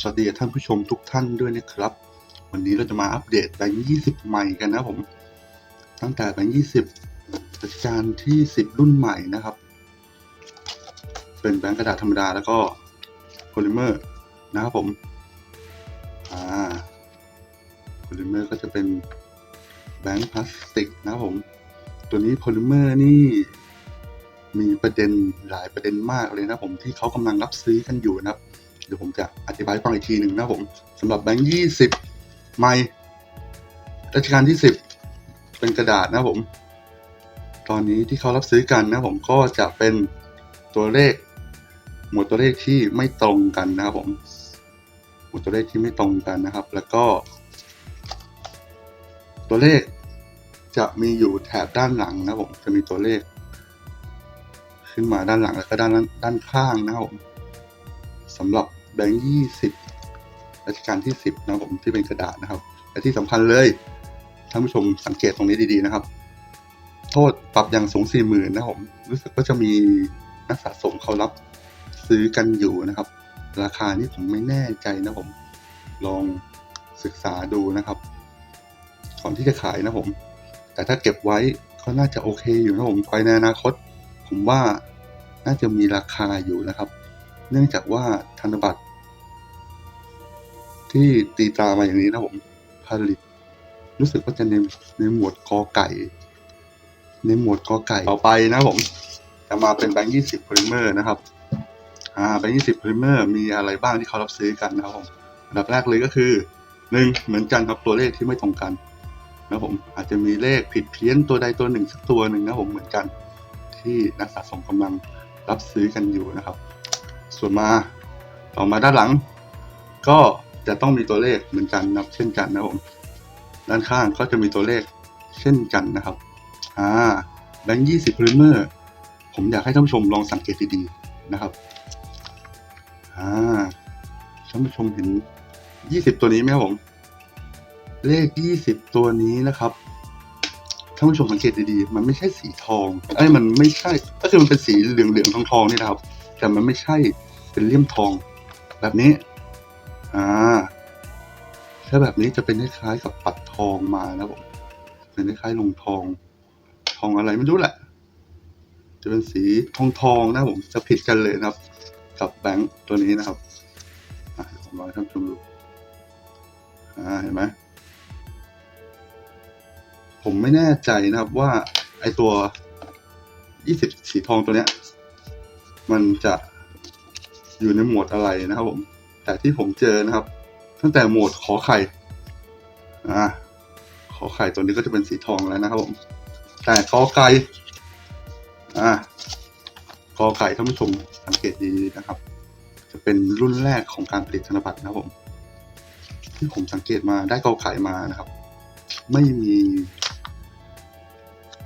สวัสดีท่านผู้ชมทุกท่านด้วยนะครับ วันนี้เราจะมาอัปเดตแบงค์20ใหม่กันนะผม ตั้งแต่แบงค์20รัชกาลที่10รุ่นใหม่นะครับ เป็นแบงค์กระดาษธรรมดาแล้วก็โพลิเมอร์นะครับผม อ่า โพลิเมอร์ก็จะเป็นแบงค์พลาสติกนะครับผม ตัวนี้โพลิเมอร์นี่มีประเด็นหลายประเด็นมากเลยนะผมที่เขากำลังรับซื้อกันอยู่นะครับ เดี๋ยวผมจะอธิบายฟังอีกทีหนึ่งนะผมสำหรับแบงค์ยี่สิบไมล์รัชกาลที่สิบเป็นกระดาษนะผม ตอนนี้ที่เขารับซื้อกันนะผมก็จะเป็นตัวเลข หมวดตัวเลขที่ไม่ตรงกันนะครับผม หมวดตัวเลขที่ไม่ตรงกันนะครับ แล้วก็ ตัวเลขจะมีอยู่แถบด้านหลังนะผมจะมีตัวเลข ขึ้นมาด้านหลังแล้วก็ด้านด้านข้างนะครับผมสำหรับ แบงค์ยี่สิบรัชกาลที่สิบนะครับผมที่เป็นกระดาษนะครับและที่สำคัญเลยท่านผู้ชมสังเกตตรงนี้ดีๆนะครับ โทษปรับอย่างสูงสี่หมื่นนะผมรู้สึกว่าจะมีนักสะสมเขารับซื้อกันอยู่นะครับ ราคานี่ผมไม่แน่ใจนะผมลองศึกษาดูนะครับก่อนที่จะขายนะผม แต่ถ้าเก็บไว้ก็น่าจะโอเคอยู่นะผมไปในอนาคต ผมว่าน่าจะมีราคาอยู่นะครับ เนื่องจากว่าธนบัตร ที่ตีตรามาอย่างนี้นะผมผลิต รู้สึกว่าจะในในหมวดกอไก่ ในหมวดกอไก่ต่อไปนะผม จะมาเป็นแบงค์ยี่สิบพลิเมอร์นะครับ อ่าแบงค์ยี่สิบพลิเมอร์มีอะไรบ้างที่เขารับซื้อกันนะครับผมอันดับแรกเลยก็คือหนึ่งเหมือนกันครับตัวเลขที่ไม่ตรงกันนะผมอาจจะมีเลขผิดเพี้ยนตัวใดตัวหนึ่งสักตัวหนึ่งนะผมเหมือนกัน ที่นักสะสมกำลังรับซื้อกันอยู่นะครับ ส่วนมาต่อมาด้านหลัง ก็ จะต้องมีตัวเลขเหมือนกันนะครับ เช่นกันนะผมด้านข้างก็จะมีตัวเลขเช่นกันนะครับอ่าแบงค์ยี่สิบพลิเมอร์ผมอยากให้ท่านผู้ชมลองสังเกตดีๆนะครับอ่าท่านผู้ชมเห็นยี่สิบตัวนี้ไหมครับผม เลขยี่สิบตัวนี้นะครับท่านผู้ชมสังเกตดีๆ มันไม่ใช่สีทองไอ้มันไม่ใช่ ก็คือมันเป็นสีเหลืองๆทองๆนี่นะครับ แต่มันไม่ใช่เป็นเลี่ยมทอง แบบนี้ อ่า ถ้าแบบนี้จะเป็นคล้ายๆกับปัดทองมานะผมเป็นคล้ายๆลงทอง ทองอะไรไม่รู้แหละ จะเป็นสีทองทองๆนะผมจะผิดกันเลยนะครับ กับแบงค์ตัวนี้นะครับผมลองท่านผู้ชมดูอ่าเห็นไหมผมไม่แน่ใจนะครับว่า ไอตัว20สีทองตัวเนี้ย มันจะอยู่ในหมวดอะไรนะครับผม แต่ที่ผมเจอนะครับ ตั้งแต่โหมดขอไข่อ่าขอไข่ตัวนี้ก็จะเป็นสีทองแล้วนะครับผมแต่กอไก่อ่ากอไก่ท่านผู้ชมสังเกตดีๆนะครับ จะเป็นรุ่นแรกของการผลิตธนบัตรนะครับผม ที่ผมสังเกตมาได้กอไก่มานะครับ ไม่มี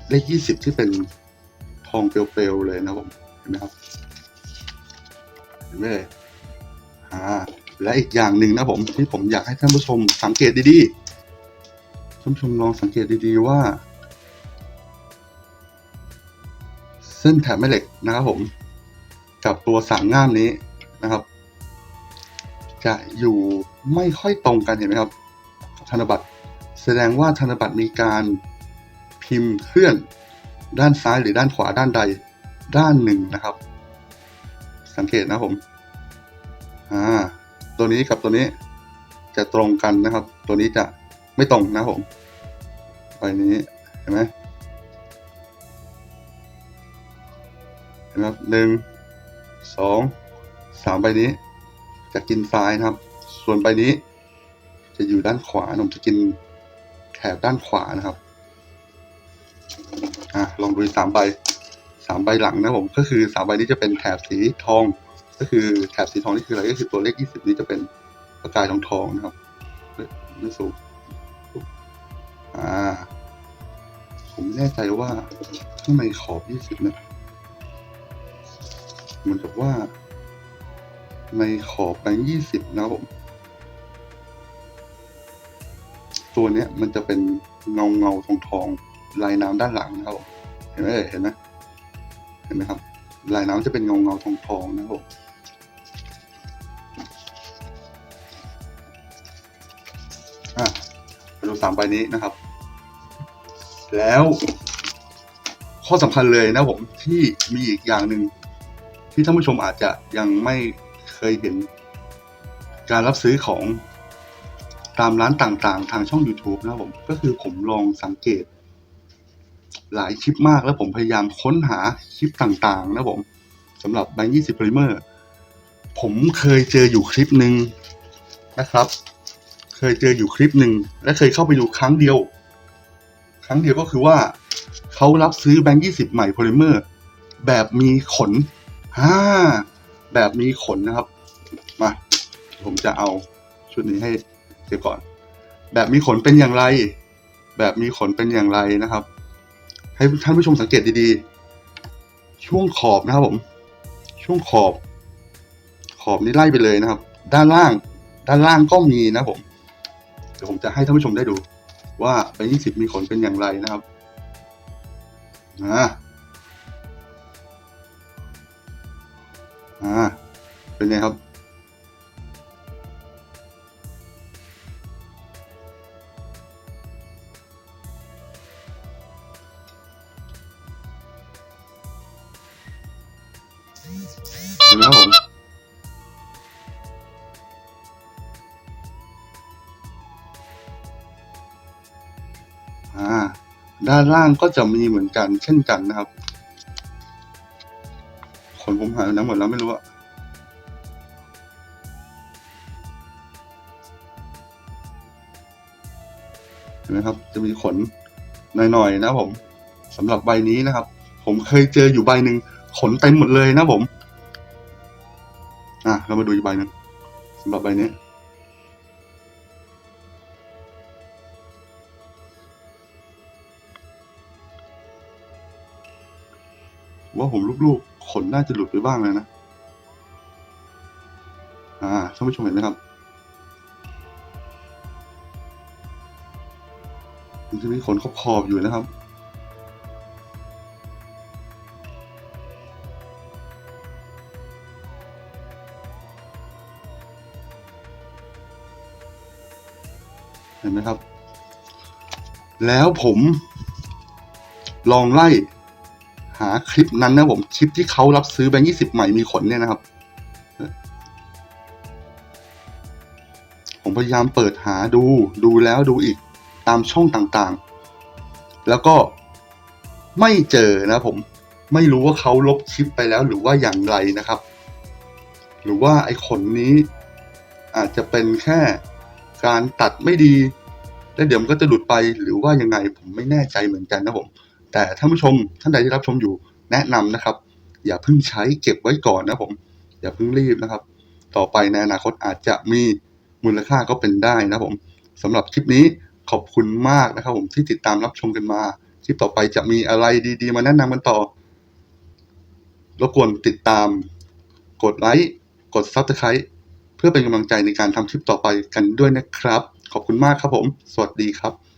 เลขยี่สิบที่เป็นทองเปลวๆเลยนะครับผมเห็นไหมครับเห็นไหมเลย อ่าและอีกอย่างหนึ่งนะผมที่ผมอยากให้ท่านผู้ชมสังเกตดีๆท่านผู้ชมลองสังเกตดีๆว่า เส้นแถบแม่เหล็กนะครับผม กับตัวสามง่ามนี้นะครับ จะอยู่ไม่ค่อยตรงกันเห็นไหมครับธนบัตรแสดงว่าธนบัตรมีการพิมพ์เคลื่อนด้านซ้ายหรือด้านขวาด้านใดด้านหนึ่งนะครับ สังเกตนะผม อ่า ตัวนี้กับตัวนี้จะตรงกันนะครับ ตัวนี้จะไม่ตรงนะผมใบนี้เห็นไหมเห็นไหมหนึ่งสองสามใบนี้ จะกินซ้ายนะครับ ส่วนใบนี้ จะอยู่ด้านขวาผมจะกินแถบด้านขวานะครับอะลองดูสามใบสามใบหลังนะผมก็คือสามใบนี้จะเป็นแถบสีทอง ก็คือแถบสีทองนี่คืออะไรก็คือตัวเลขยี่สิบนี้จะเป็นประกายทองทองนะครับไม่สูงอ่า ผมแน่ใจว่าข้างในขอบยี่สิบเนี่ยเหมือนกับว่า ในขอบแบงค์ยี่สิบนะครับผมตัวเนี้ยมันจะเป็นเงาเงาทองทองลายน้ำด้านหลังนะครับผมเห็นไหมเห็นไหมเห็นไหมครับ ลายน้ำจะเป็นเงาเงาทองทองนะครับ ดูสามใบนี้นะครับ แล้วข้อสำคัญเลยนะผมที่มีอีกอย่างหนึ่งที่ท่านผู้ชมอาจจะยังไม่เคยเห็น การรับซื้อของตามร้านต่างๆ ทางช่อง YouTube นะผมก็คือผมลองสังเกต หลายคลิปมากแล้วผมพยายามค้นหาคลิปต่างๆ นะผมสำหรับแบงค์ยี่สิบพลิเมอร์ผมเคยเจออยู่คลิปหนึ่งนะครับ เคยเจออยู่คลิปหนึ่งและเคยเข้าไปดูครั้งเดียว ครั้งเดียวก็คือว่าเขารับซื้อแบงค์ยี่สิบใหม่โพลิเมอร์ แบบมีขนฮ่าแบบมีขนนะครับ มา ผมจะเอาชุดนี้ให้เดี๋ยวก่อน แบบมีขนเป็นอย่างไร แบบมีขนเป็นอย่างไรนะครับ ให้ท่านผู้ชมสังเกตดีๆ ช่วงขอบนะครับผม ช่วงขอบ ขอบนี้ไล่ไปเลยนะครับ ด้านล่าง ด้านล่างก็มีนะผม ดี๋ยวผมจะให้ท่านผู้ชมได้ดู ว่าใบยี่สิบมีขนเป็นอย่างไรนะครับอ่าอ่าเป็นไงครับเห็นไหมครับผม ด้านล่างก็จะมีเหมือนกัน เช่นกันนะครับขนผมหายไปไหนหมดแล้วไม่รู้อะเห็นไหมครับ จะมีขนหน่อยๆนะผมสำหรับใบนี้นะครับ ผมเคยเจออยู่ใบหนึ่งขนเต็มหมดเลยนะผม อะ เรามาดูอีกใบหนึ่งสำหรับใบนี้ ว่าผมลูกๆขนน่าจะหลุดไปบ้างเลยนะ อ่าท่านผู้ชมเห็นไหมครับมันจะมีขนขอบๆอยู่นะครับเห็นไหมครับ แล้วผมลองไล่ หาคลิปนั้นนะผมคลิปที่เขารับซื้อแบงค์ยี่สิบใหม่มีขนเนี่ยนะครับ ผมพยายามเปิดหาดูดูแล้วดูอีกตามช่องต่างๆ แล้วก็ไม่เจอนะผมไม่รู้ว่าเขาลบคลิปไปแล้วหรือว่าอย่างไรนะครับ หรือว่าไอ้ขนนี้ อาจจะเป็นแค่การตัดไม่ดี แล้วเดี๋ยวมันก็จะหลุดไปหรือว่ายังไงผมไม่แน่ใจเหมือนกันนะผม แต่ท่านผู้ชมท่านใดที่รับชมอยู่แนะนำนะครับ อย่าเพิ่งใช้เก็บไว้ก่อนนะผม อย่าเพิ่งรีบนะครับ ต่อไปในอนาคตอาจจะมีมูลค่าก็เป็นได้นะผมสำหรับคลิปนี้ขอบคุณมากนะครับ ผมที่ติดตามรับชมกันมา คลิปต่อไปจะมีอะไรดี ๆ มาแนะนำกันต่อรบกวนติดตาม กดไลค์กด Subscribe เพื่อเป็นกำลังใจในการทำคลิปต่อไปกันด้วยนะครับ ขอบคุณมากครับผม สวัสดีครับ